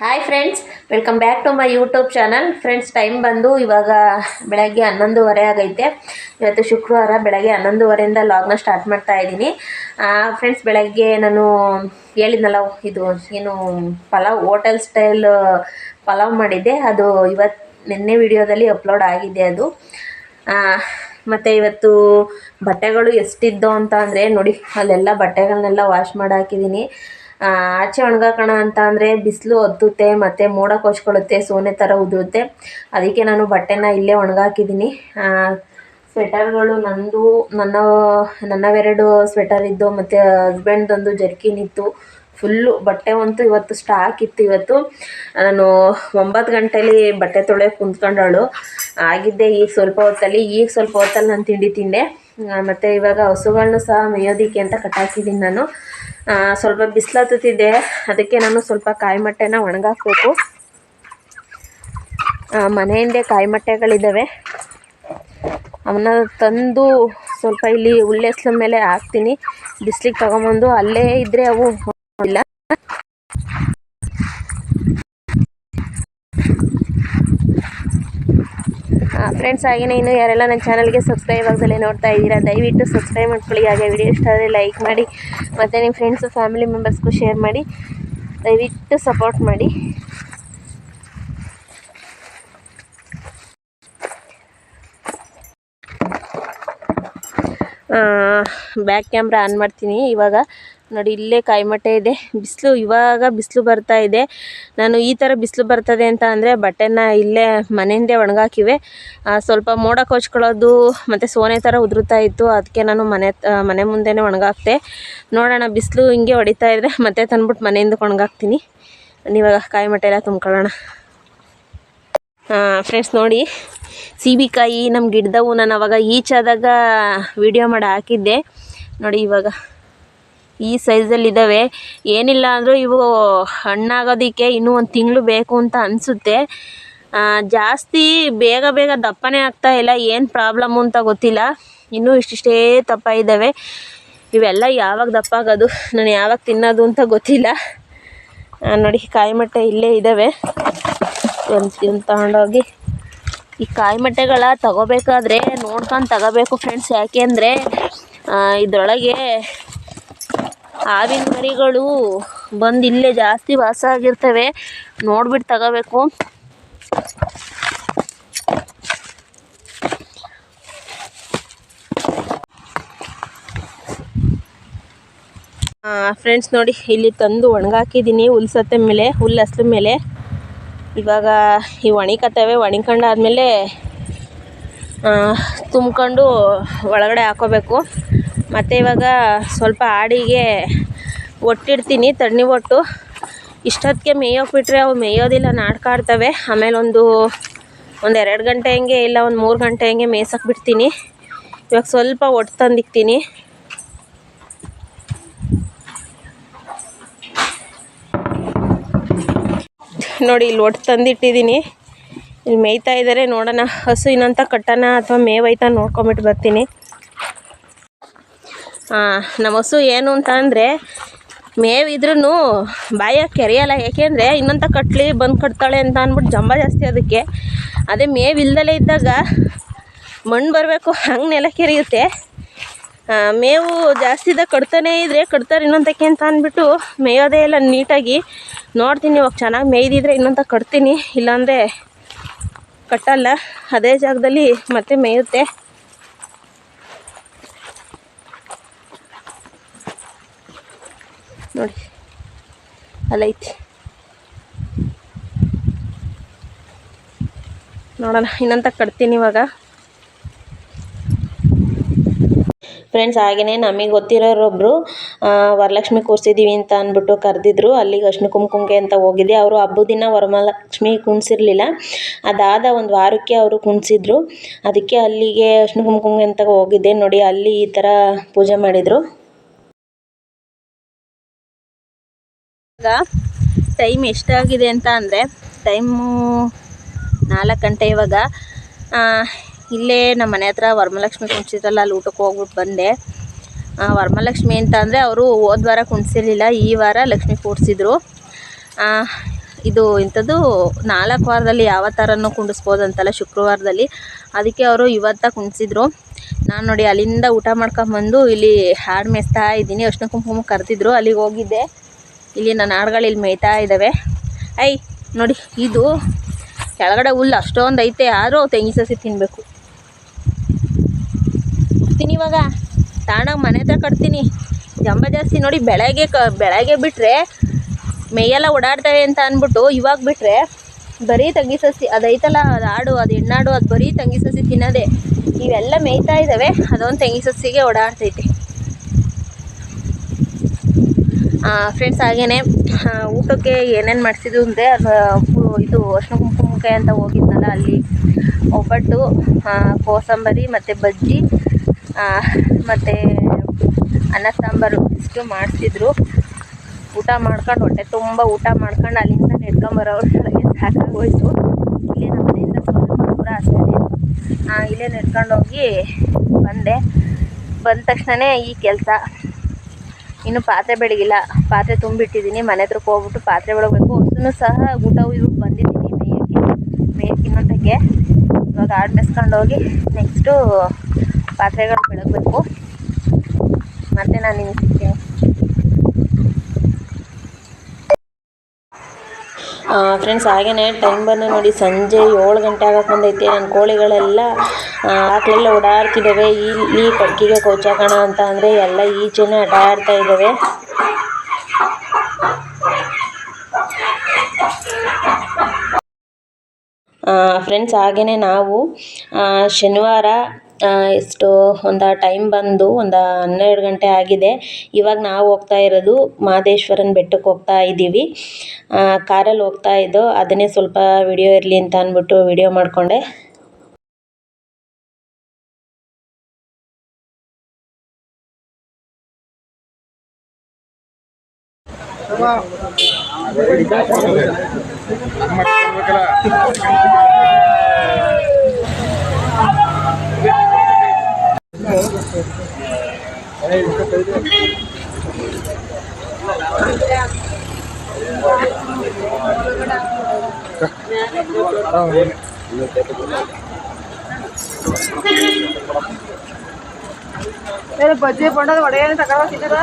Hi friends welcome back to my YouTube channel friends time ಬಂದು ಇವಾಗ ಬೆಳಗ್ಗೆ ಹನ್ನೊಂದುವರೆ ಆಗೈತೆ. ಇವತ್ತು ಶುಕ್ರವಾರ ಬೆಳಗ್ಗೆ ಹನ್ನೊಂದುವರೆಯಿಂದ ಲಾಗ್ನ ಸ್ಟಾರ್ಟ್ ಮಾಡ್ತಾ ಇದ್ದೀನಿ. ಫ್ರೆಂಡ್ಸ್ ಬೆಳಗ್ಗೆ ನಾನು ಹೇಳಿದ್ನಲ್ಲ, ಇದು ಏನು ಪಲಾವ್ ಹೋಟೆಲ್ ಸ್ಟೈಲ್ ಪಲಾವ್ ಮಾಡಿದ್ದೆ. ಅದು ಇವತ್ತು ನಿನ್ನೆ ವಿಡಿಯೋದಲ್ಲಿ ಅಪ್ಲೋಡ್ ಆಗಿದೆ ಅದು. ಮತ್ತು ಇವತ್ತು ಬಟ್ಟೆಗಳು ಎಷ್ಟಿದ್ದೋ ಅಂತ ಅಂದರೆ ನೋಡಿ, ಅಲ್ಲೆಲ್ಲ ಬಟ್ಟೆಗಳನ್ನೆಲ್ಲ ವಾಶ್ ಮಾಡಿ ಹಾಕಿದ್ದೀನಿ ಆಚೆ ಒಣಗಾಕೋಣ ಅಂತ ಅಂದರೆ ಬಿಸಿಲು ಹತ್ತುತ್ತೆ ಮತ್ತು ಮೋಡ ಕೊಚ್ಕೊಳ್ಳುತ್ತೆ, ಸೋನೆ ಥರ ಉದುರುತ್ತೆ. ಅದಕ್ಕೆ ನಾನು ಬಟ್ಟೆನ ಇಲ್ಲೇ ಒಣಗಾಕಿದ್ದೀನಿ ಸ್ವೆಟರ್ಗಳು ನಂದು, ನನ್ನ, ನನ್ನವೆರಡು ಸ್ವೆಟರ್ ಇದ್ದು, ಮತ್ತು ಹಸ್ಬೆಂಡ್ದೊಂದು ಜರ್ಕಿನ್ ಇತ್ತು. ಫುಲ್ಲು ಬಟ್ಟೆ ಅಂತೂ ಇವತ್ತು ಸ್ಟಾಕ್ ಇತ್ತು. ಇವತ್ತು ನಾನು ಒಂಬತ್ತು ಗಂಟೆಲಿ ಬಟ್ಟೆ ತೊಳೆಯೋಕೆ ಕುಂತ್ಕೊಂಡವಳು. ಆಗಿದ್ದೆ ಈಗ ಸ್ವಲ್ಪ ಹೊತ್ತಲ್ಲಿ, ಈಗ ಸ್ವಲ್ಪ ಹೊತ್ತಲ್ಲಿ ನಾನು ತಿಂಡಿ ತಿಂದೆ. ಮತ್ತು ಇವಾಗ ಹಸುಗಳನ್ನೂ ಸಹ ಮೇಯೋದಿಕ್ಕೆ ಅಂತ ಕಟ್ಟಾಕಿದ್ದೀನಿ ನಾನು. ಸ್ವಲ್ಪ ಬಿಸಿಲತ್ತುತ್ತಿದ್ದೆ ಅದಕ್ಕೆ ನಾನು ಸ್ವಲ್ಪ ಕಾಯಿ ಮಟ್ಟೆನ ಒಣಗಾಕಬೇಕು. ಮನೆಯಿಂದ ಕಾಯಿ ಮಟ್ಟೆಗಳಿದ್ದಾವೆ ಅವನ್ನ ತಂದು ಸ್ವಲ್ಪ ಇಲ್ಲಿ ಉಳ್ಳೆಸ್ಲ ಮೇಲೆ ಹಾಕ್ತೀನಿ. ಬಿಸ್ಲಿಗೆ ತಗೊಂಬಂದು ಅಲ್ಲೇ ಇದ್ದರೆ ಅವು ಫ್ರೆಂಡ್ಸ್ ಹಾಗೆಯೇ ಇನ್ನು ಯಾರೆಲ್ಲ ನನ್ನ ಚಾನಲ್ಗೆ ಸಬ್ಸ್ಕ್ರೈಬ್ ಆಗದಲ್ಲೇ ನೋಡ್ತಾ ಇದ್ದೀರಾ, ದಯವಿಟ್ಟು ಸಬ್ಸ್ಕ್ರೈಬ್ ಮಾಡ್ಕೊಳ್ಳಿ. ಹಾಗೆ ವಿಡಿಯೋ ಇಷ್ಟ ಆದರೆ ಲೈಕ್ ಮಾಡಿ, ಮತ್ತು ನಿಮ್ಮ ಫ್ರೆಂಡ್ಸು ಫ್ಯಾಮಿಲಿ ಮೆಂಬರ್ಸ್ಗೂ ಶೇರ್ ಮಾಡಿ, ದಯವಿಟ್ಟು ಸಪೋರ್ಟ್ ಮಾಡಿ. ಬ್ಯಾಕ್ ಕ್ಯಾಮ್ರಾ ಆನ್ ಮಾಡ್ತೀನಿ. ಇವಾಗ ನೋಡಿ, ಇಲ್ಲೇ ಕಾಯಿಮಟ್ಟೆ ಇದೆ. ಬಿಸಿಲು ಇವಾಗ ಬಿಸಿಲು ಬರ್ತಾ ಇದೆ. ನಾನು ಈ ಥರ ಬಿಸಿಲು ಬರ್ತದೆ ಅಂತ ಅಂದರೆ ಬಟ್ಟೆನ ಇಲ್ಲೇ ಮನೆಯಿಂದೇ ಒಣಗಾಕಿವೆ. ಸ್ವಲ್ಪ ಮೋಡ ಕೊಚ್ಕೊಳ್ಳೋದು ಮತ್ತು ಸೋನೆ ಥರ ಉದುರುತ್ತಾ ಇತ್ತು. ಅದಕ್ಕೆ ನಾನು ಮನೆ ಮನೆ ಮುಂದೆನೇ ಒಣಗಾಕ್ತೆ. ನೋಡೋಣ, ಬಿಸಿಲು ಹಿಂಗೆ ಹೊಡಿತಾ ಇದ್ದರೆ ಮತ್ತೆ ತಂದ್ಬಿಟ್ಟು ಮನೆಯಿಂದ ಒಣಗಾಕ್ತೀನಿ. ಇವಾಗ ಕಾಯಿಮಟ್ಟೆ ಎಲ್ಲ ತುಂಬ್ಕೊಳ್ಳೋಣ. ಫ್ರೆಂಡ್ಸ್ ನೋಡಿ ಸೀಬೆಕಾಯಿ ನಮ್ಮ ಗಿಡದವು ನಾನು ಅವಾಗ ಈಚಾದಾಗ ವಿಡಿಯೋ ಮಾಡಿ ಹಾಕಿದ್ದೆ. ನೋಡಿ, ಇವಾಗ. ಈ ಸೈಜಲ್ಲಿದ್ದಾವೆ ಏನಿಲ್ಲ ಅಂದರೂ ಇವು ಹಣ್ಣಾಗೋದಕ್ಕೆ ಇನ್ನೂ ಒಂದು ತಿಂಗಳು ಬೇಕು ಅಂತ ಅನಿಸುತ್ತೆ. ಜಾಸ್ತಿ ಬೇಗ ಬೇಗ ದಪ್ಪನೇ ಆಗ್ತಾ ಇಲ್ಲ. ಏನು ಪ್ರಾಬ್ಲಮ್ಮು ಅಂತ ಗೊತ್ತಿಲ್ಲ. ಇನ್ನೂ ಇಷ್ಟಿಷ್ಟೇ ದಪ್ಪ ಇದ್ದಾವೆ ಇವೆಲ್ಲ ಯಾವಾಗ ದಪ್ಪ ಆಗೋದು, ನಾನು ಯಾವಾಗ ತಿನ್ನೋದು ಅಂತ ಗೊತ್ತಿಲ್ಲ. ನೋಡಿ, ಕಾಯಿ ಮಟ್ಟೆ ಇಲ್ಲೇ ಇದ್ದಾವೆ ತಗೊಂಡೋಗಿ. ಈ ಕಾಯಿ ಮಟ್ಟೆಗಳ ತಗೋಬೇಕಾದ್ರೆ ನೋಡ್ಕೊಂಡು ತಗೋಬೇಕು ಫ್ರೆಂಡ್ಸ್ ಯಾಕೆ ಅಂದರೆ ಇದರೊಳಗೆ ಹಾವಿನ ಮರಿಗಳು ಬಂದು ಇಲ್ಲೇ ಜಾಸ್ತಿ ವಾಸ ಆಗಿರ್ತವೆ. ನೋಡ್ಬಿಟ್ಟು ತಗೋಬೇಕು. ಫ್ರೆಂಡ್ಸ್ ನೋಡಿ, ಇಲ್ಲಿ ತಂದು ಒಣಗಾಕಿದ್ದೀನಿ ಹುಲ್ಸತ್ತೆ ಮೇಲೆ, ಹುಲ್ಲು ಹಸ್ಲ ಮೇಲೆ. ಇವಾಗ ಈ ಒಣಿಕತ್ತವೆ ಒಣಿಕೊಂಡಾದ್ಮೇಲೆ ತುಂಬ್ಕೊಂಡು ಒಳಗಡೆ ಹಾಕೋಬೇಕು. ಮತ್ತು ಇವಾಗ ಸ್ವಲ್ಪ ಆಡಿಗೆ ಒಟ್ಟಿಡ್ತೀನಿ, ತಣ್ಣಿ ಒಟ್ಟು. ಇಷ್ಟೊತ್ತಿಗೆ ಮೇಯೋಕೆ ಬಿಟ್ಟರೆ ಅವು ಮೇಯೋದಿಲ್ಲ ನಾಡ್ಕಾಡ್ತವೆ ಆಮೇಲೆ ಒಂದು ಒಂದು ಎರಡು ಗಂಟೆ ಹಂಗೆ ಇಲ್ಲ, ಒಂದು ಮೂರು ಗಂಟೆ ಹಂಗೆ ಮೇಯ್ಸಕ್ಕೆ ಬಿಡ್ತೀನಿ. ಇವಾಗ ಸ್ವಲ್ಪ ಒಟ್ಟು ತಂದಿಕ್ತೀನಿ. ನೋಡಿ, ಇಲ್ಲಿ ಒಟ್ಟು ತಂದಿಟ್ಟಿದ್ದೀನಿ. ಇಲ್ಲಿ ಮೇಯ್ತಾ ಇದ್ದಾರೆ ನೋಡೋಣ. ಹಸು ಇನ್ನಂಥ ಕಟ್ಟನ ಅಥವಾ ಮೇವೈತಾ ನೋಡ್ಕೊಂಬಿಟ್ಟು ಬರ್ತೀನಿ. ನಮ್ಮ ಹಸು ಏನು ಅಂತ ಅಂದರೆ ಮೇವಿದ್ರೂ ಬಾಯ ಕೆರೆಯಲ್ಲ ಏಕೆಂದರೆ ಇನ್ನೊಂಥ ಕಟ್ಲಿ ಬಂದು ಕಟ್ತಾಳೆ ಅಂತ ಅಂದ್ಬಿಟ್ಟು ಜಂಬ ಜಾಸ್ತಿ ಅದಕ್ಕೆ. ಅದೇ ಮೇವಿಲ್ದಲೇ ಇದ್ದಾಗ ಮಣ್ಣು ಬರಬೇಕು, ಹಂಗೆ ನೆಲ ಕೆರೆಯುತ್ತೆ. ಮೇವು ಜಾಸ್ತಿ ಇದ್ದಾಗ ಕಟ್ತಾನೇ ಇದ್ದರೆ ಕಟ್ತಾರೆ ಇನ್ನೊಂದಕ್ಕೆ ಅಂತ ಅಂದ್ಬಿಟ್ಟು ಮೇಯೋದೇ ಇಲ್ಲ ನೀಟಾಗಿ. ನೋಡ್ತೀನಿ ಇವಾಗ ಚೆನ್ನಾಗಿ ಮೇಯ್ದಿದ್ರೆ ಇನ್ನೊಂದ ಕಟ್ತೀನಿ, ಇಲ್ಲಾಂದರೆ ಕಟ್ಟಲ್ಲ. ಅದೇ ಜಾಗದಲ್ಲಿ ಮತ್ತೆ ಮೇಯುತ್ತೆ. ನೋಡಿ. ಅಲ್ಲೈತಿ ನೋಡೋಣ, ಇನ್ನಂತ ಕಟ್ತೀನಿ ಇವಾಗ. ಫ್ರೆಂಡ್ಸ್ ಹಾಗೆಯೇ ನಮಗೆ ಗೊತ್ತಿರೋರೊಬ್ಬರು ವರಲಕ್ಷ್ಮಿ ಕೂರಿಸಿದ್ದೀವಿ ಅಂತ ಅಂದ್ಬಿಟ್ಟು ಕರೆದಿದ್ರು. ಅಲ್ಲಿಗೆ ಅಶ್ಮಿ ಕುಂಕುಮಕ್ಕೆ ಅಂತ ಹೋಗಿದ್ದೆ ಅವರು ಹಬ್ಬದ ದಿನ ವರಮಹಾಲಕ್ಷ್ಮಿ ಕುಣಿಸಿರ್ಲಿಲ್ಲ. ಅದಾದ ಒಂದು ವಾರಕ್ಕೆ ಅವರು ಕುಣಿಸಿದ್ರು. ಅದಕ್ಕೆ ಅಲ್ಲಿಗೆ ಅಶ್ಮಿ ಕುಂಕುಮಕ್ಕೆ ಅಂತ ಹೋಗಿದ್ದೆ. ನೋಡಿ, ಅಲ್ಲಿ ಈ ಥರ ಪೂಜೆ ಮಾಡಿದರು. ಈಗ ಟೈಮ್ ಎಷ್ಟಾಗಿದೆ ಅಂತ ಅಂದರೆ ಟೈಮು ನಾಲ್ಕು ಗಂಟೆ ಇವಾಗ. ಇಲ್ಲೇ ನಮ್ಮ ಮನೆ ಹತ್ರ ವರಮಲಕ್ಷ್ಮಿ ಕುಣಿಸಿದ್ರಲ್ಲ, ಅಲ್ಲಿ ಊಟಕ್ಕೆ ಹೋಗ್ಬಿಟ್ಟು ಬಂದೆ. ವರಮಲಕ್ಷ್ಮಿ ಅಂತ ಅಂದರೆ ಅವರು ಹೋದ ವಾರ ಕುಣಿಸಿರ್ಲಿಲ್ಲ, ಈ ವಾರ ಲಕ್ಷ್ಮಿ ಕೂಡಿಸಿದ್ರು ಇದು ಇಂಥದ್ದು ನಾಲ್ಕು ವಾರದಲ್ಲಿ ಯಾವ ಥರನೂ ಕುಂಡಿಸ್ಬೋದಂತಲ್ಲ ಶುಕ್ರವಾರದಲ್ಲಿ. ಅದಕ್ಕೆ ಅವರು ಇವತ್ತ ಕುಣಿಸಿದ್ರು. ನಾನು ನೋಡಿ ಅಲ್ಲಿಂದ ಊಟ ಮಾಡ್ಕೊಂಬಂದು ಇಲ್ಲಿ ಹಾಡು ಮೇಯಿಸ್ತಾ ಇದ್ದೀನಿ, ಅರ್ಶಿನ ಕುಂಕುಮ ಕರೆದಿದ್ರು, ಅಲ್ಲಿಗೆ ಹೋಗಿದ್ದೆ. ಇಲ್ಲಿ ನನ್ನ ಆಡುಗಳು ಇಲ್ಲಿ ಮೇಯ್ತಾ ಇದ್ದಾವೆ. ಐ, ನೋಡಿ, ಇದು ಕೆಳಗಡೆ ಹುಲ್ಲು ಅಷ್ಟೊಂದು ಐತೆ ಆದರೂ ತೆಂಗಿ ಸಸಿ ತಿನ್ನಬೇಕು ತಿನ್ನಿ ಇವಾಗ. ತಾಣಾಗ ಮನೆ ಹತ್ರ ಕಟ್ತೀನಿ. ಜಂಬ ಜಾಸ್ತಿ ನೋಡಿ, ಬೆಳಗ್ಗೆ ಕ, ಬೆಳಗ್ಗೆ ಬಿಟ್ಟರೆ ಮೇಯೆಲ್ಲ ಓಡಾಡ್ತವೆ ಅಂತ ಅಂದ್ಬಿಟ್ಟು ಇವಾಗ ಬಿಟ್ಟರೆ ಬರೀ ತಂಗಿ ಸಸಿ, ಅದೈತಲ್ಲ, ಅದು ಆಡು, ಅದು ಹೆಣ್ಣಾಡು, ಅದು ಬರೀ ತಂಗಿ ಸಸಿ ತಿನ್ನೋದೆ. ಇವೆಲ್ಲ ಮೇಯ್ತಾ ಇದ್ದಾವೆ, ಅದೊಂದು ತಂಗಿ ಸಸಿಗೆ ಓಡಾಡ್ತೈತೆ. ಫ್ರೆಂಡ್ಸ್ ಆಗೇನೆ ಊಟಕ್ಕೆ ಏನೇನು ಮಾಡಿಸಿದ್ದು ಅಂದರೆ ಇದು ಅರ್ಶಿನ ಕುಂಕುಮಕ್ಕೆ ಅಂತ ಹೋಗಿದ್ನಲ್ಲ ಅಲ್ಲಿ. ಒಬ್ಬಟ್ಟು ಕೋಸಂಬರಿ ಮತ್ತು ಬಜ್ಜಿ ಮತ್ತು ಅನ್ನ ಸಾಂಬಾರು ಇಷ್ಟು ಮಾಡಿಸಿದ್ರು. ಊಟ ಮಾಡ್ಕೊಂಡು ಹೊಟ್ಟೆ ತುಂಬ ಊಟ ಮಾಡ್ಕೊಂಡು ಅಲ್ಲಿಂದ ನಡ್ಕೊಂಬರೋಷ್ಟ್ರೊಳಗೆ ಸಾಕಾಗೋಯ್ತು. ಇಲ್ಲೇ ನಮ್ಮ ಮನೆಯಿಂದ ಸ್ವಲ್ಪ ದೂರ ಅಷ್ಟೇ. ಇಲ್ಲೇ ನೆಡ್ಕೊಂಡೋಗಿ ಬಂದೆ. ಬಂದ ತಕ್ಷಣವೇ ಈ ಕೆಲಸ. ಇನ್ನು ಪಾತ್ರೆ ಬೆಳಗಿಲ್ಲ. ಪಾತ್ರೆ ತುಂಬಿಟ್ಟಿದ್ದೀನಿ ಮನೆ ಹತ್ರಕ್ಕೆ ಹೋಗ್ಬಿಟ್ಟು ಪಾತ್ರೆ ಬೆಳಗಬೇಕು. ಹೊಸನು ಸಹ ಊಟ ಇದು ಬಂದಿದ್ದೀನಿ ಮೇಯಕ್ಕೆ. ಮೇಯಕ್ಕೆ ಇನ್ನೊಂದಕ್ಕೆ. ಇವಾಗ ಆಡು ಹೋಗಿ ನೆಕ್ಸ್ಟು ಪಾತ್ರೆಗಳು ಬೆಳಗಬೇಕು. ಮತ್ತೆ ನಾನು ನಿಮ್ಗೆ ಸಿಗ್ತೀನಿ. ಫ್ರೆಂಡ್ಸ್ ಹಾಗೇನೆ ಟೈಮ್ ಬಂದು ನೋಡಿ ಸಂಜೆ ಏಳು ಗಂಟೆ ಆಗಕ್ಕೆ ಬಂದೈತೆ. ನನ್ನ ಕೋಳಿಗಳೆಲ್ಲ ಆಕಳೆಲ್ಲ ಓಡಾಡ್ತಿದ್ದಾವೆ. ಇಲ್ಲಿ ಕಡ್ಕಿಗೆ ಕೊಚ್ಚಾಕೋಣ ಅಂತ ಅಂದ್ರೆ ಎಲ್ಲ ಈಚೆನೇ ಆಟ ಆಡ್ತಾ ಇದ್ದಾವೆ ಫ್ರೆಂಡ್ಸ್ ಹಾಗೆಯೇ ನಾವು ಶನಿವಾರ ಎಷ್ಟು, ಒಂದು ಟೈಮ್ ಬಂದು, ಒಂದು ಹನ್ನೆರಡು ಗಂಟೆ ಆಗಿದೆ. ಇವಾಗ ನಾವು ಹೋಗ್ತಾ ಇರೋದು ಮಹದೇಶ್ವರನ ಬೆಟ್ಟಕ್ಕೆ ಹೋಗ್ತಾ ಇದ್ದೀವಿ. ಕಾರಲ್ಲಿ ಹೋಗ್ತಾ ಇದ್ದೋ, ಅದನ್ನೇ ಸ್ವಲ್ಪ ವಿಡಿಯೋ ಇರಲಿ ಅಂತ ಅಂದ್ಬಿಟ್ಟು ವಿಡಿಯೋ ಮಾಡಿಕೊಂಡೆ. பஜ்ஜி பண்ணுறது உடையாது தக்கரவா சின்னதா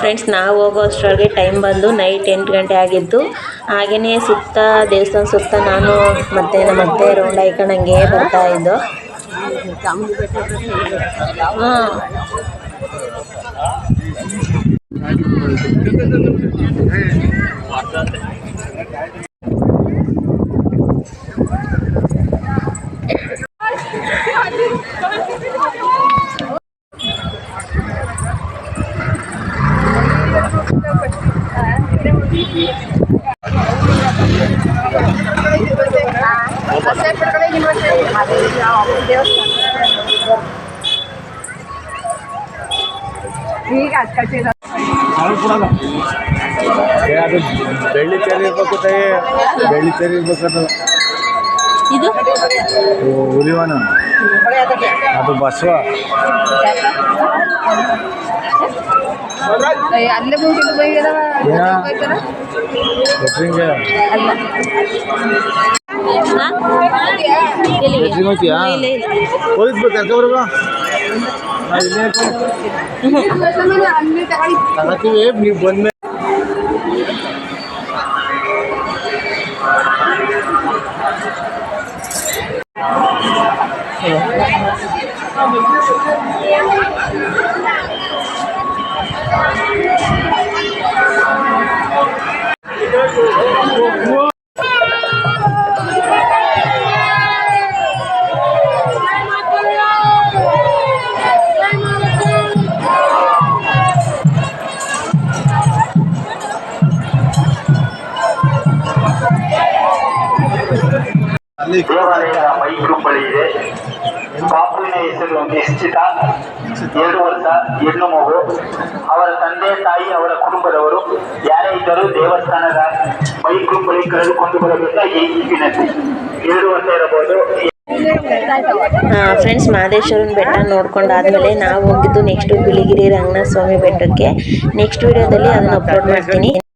ಫ್ರೆಂಡ್ಸ್ ನಾವು ಹೋಗೋ ಅಷ್ಟರೊಳಗೆ ಟೈಮ್ ಬಂದು ನೈಟ್ ಎಂಟು ಗಂಟೆ ಆಗಿತ್ತು ಹಾಗೆಯೇ ಸುತ್ತ, ದೇವಸ್ಥಾನ ಸುತ್ತ ನಾನು ಮತ್ತು ನಮ್ಮ ಅತ್ತೆ ರೌಂಡ್ ಹಾಯ್ಕೊಂಡು ಹಂಗೆ ಬರ್ತಾ ಇದ್ದು. ಚಾಮುಂಡಿ ಬೆಟ್ಟ ಹಾಂ ಈಗ ಅದು ಕಟ್ಟಿದ ಹಾಲು ಕೊಡಲ್ಲ ಏ, ಅದು ಬೆಳ್ಳಿ ಚೇರ್ ಇರ್ಬೇಕು ತಾಯಿ ಬೆಳ್ಳಿ ಚೇರ್ ಇರ್ಬೇಕು ಅದು ಇದು ಇವು ಹುಲಿವನ ಅದು ಬಸವ ಅಲ್ಲೇ. ಮುಂಚಿನ ಬೈಗದವ ಏನ? ಬೈತಾರ ಎಟ್ರಿಂಗೆ ಅಲ್ಲ ಹಾಂ ಎಲ್ಲಿಗೆ ಎಟ್ರಿಂಗ್ ಹೋಗ್ತೀಯಾ ಇಲ್ಲ ಇಲ್ಲ ಹೋಗಿದ್ಬೇಕು ಕರ್ಕ ಬರುವ ತಗೋತೀವಿ ನೀವು ಬಂದ್ಮೇಲೆ ಅಲ್ಲಿ ದೇವಾಲಯದ ಮೈಕ್ರು ಬಳಿ ಇದೆ. ಬಾಪುವಿನ ಹೆಸರು ನಿಶ್ಚಿತ. ಎರಡು ವರ್ಷ, ಹೆಣ್ಣು ಮಗು. ಅವರ ತಂದೆ, ತಾಯಿ, ಅವರ ಕುಟುಂಬದವರು. ಯಾರೇ ಇದ್ದರೂ ದೇವಸ್ಥಾನದ ಮೈಕ್ರು ಬಳಿ ಕರೆದುಕೊಂಡು ಬರಬೇಕಾಗಿ ವಿನಂತಿ. ಎರಡು ವರ್ಷ ಇರಬಹುದು. ಫ್ರೆಂಡ್ಸ್ ಮಹದೇಶ್ವರನ ಬೆಟ್ಟ ನೋಡ್ಕೊಂಡಾದ್ಮೇಲೆ ನಾವು ಹೋಗಿದ್ದು ನೆಕ್ಸ್ಟು ಬಿಳಿಗಿರಿ ರಂಗನಾಥ ಸ್ವಾಮಿ ಬೆಟ್ಟಕ್ಕೆ. ನೆಕ್ಸ್ಟ್ ವಿಡಿಯೋದಲ್ಲಿ ಅದನ್ನು ಅಪ್ಲೋಡ್ ಮಾಡ್ತೀನಿ.